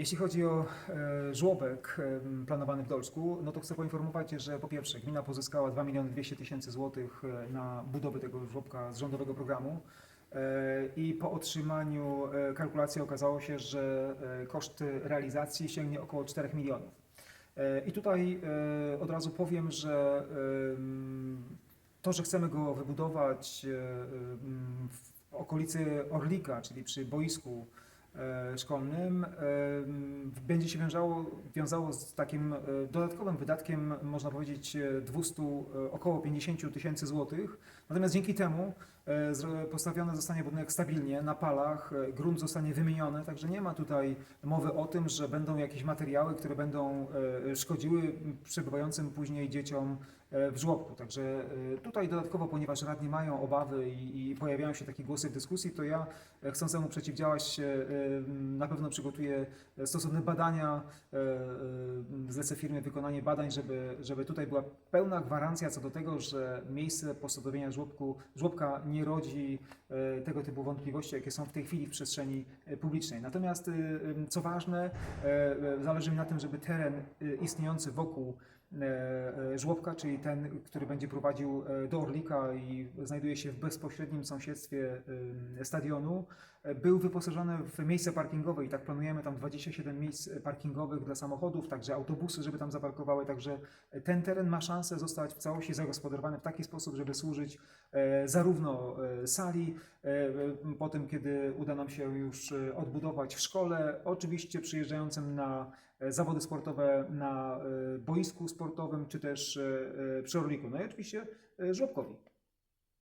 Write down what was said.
Jeśli chodzi o e, żłobek planowany w Dolsku, no to chcę poinformować, że po pierwsze gmina pozyskała 2 miliony 200 tysięcy złotych e, na budowę tego żłobka z rządowego programu e, i po otrzymaniu kalkulacji okazało się, że koszt realizacji sięgnie około 4 milionów. I tutaj od razu powiem, że to, że chcemy go wybudować w okolicy Orlika, czyli przy boisku szkolnym, em, będzie się wiązało, wiązało z takim e, dodatkowym wydatkiem, można powiedzieć, e, 200, e, około 50 tysięcy złotych. Natomiast dzięki temu e, postawiony zostanie budynek stabilnie na palach, e, grunt zostanie wymieniony, także nie ma tutaj mowy o tym, że będą jakieś materiały, które będą e, szkodziły przebywającym później dzieciom e, w żłobku. Także e, tutaj dodatkowo, ponieważ radni mają obawy i, pojawiają się takie głosy w dyskusji, to ja e, chcąc temu przeciwdziałać, e, e, na pewno przygotuję stosowne badania, e, e, zlecę firmie wykonanie badań, żeby, żeby tutaj była pełna gwarancja co do tego, że miejsce posadowienia żłobku, żłobka nie rodzi e, tego typu wątpliwości, jakie są w tej chwili w przestrzeni e, publicznej. Natomiast e, e, co ważne, e, e, zależy mi na tym, żeby teren e, istniejący wokół e, e, żłobka, czyli ten, który będzie prowadził e, do Orlika i znajduje się w bezpośrednim sąsiedztwie e, stadionu, e, był wyposażony w miejsce parkingowe i tak planujemy tam 27 miejsc parkingowych dla samochodów, także autobusy, żeby tam zaparkowały, także ten teren ma szansę zostać w całości zagospodarowany w taki sposób, żeby służyć zarówno sali, po tym, kiedy uda nam się już e, odbudować w szkole, oczywiście przyjeżdżającym na e, zawody sportowe na e, boisku sportowym, czy też e, e, przy Orliku, no i oczywiście e, żłobkowi.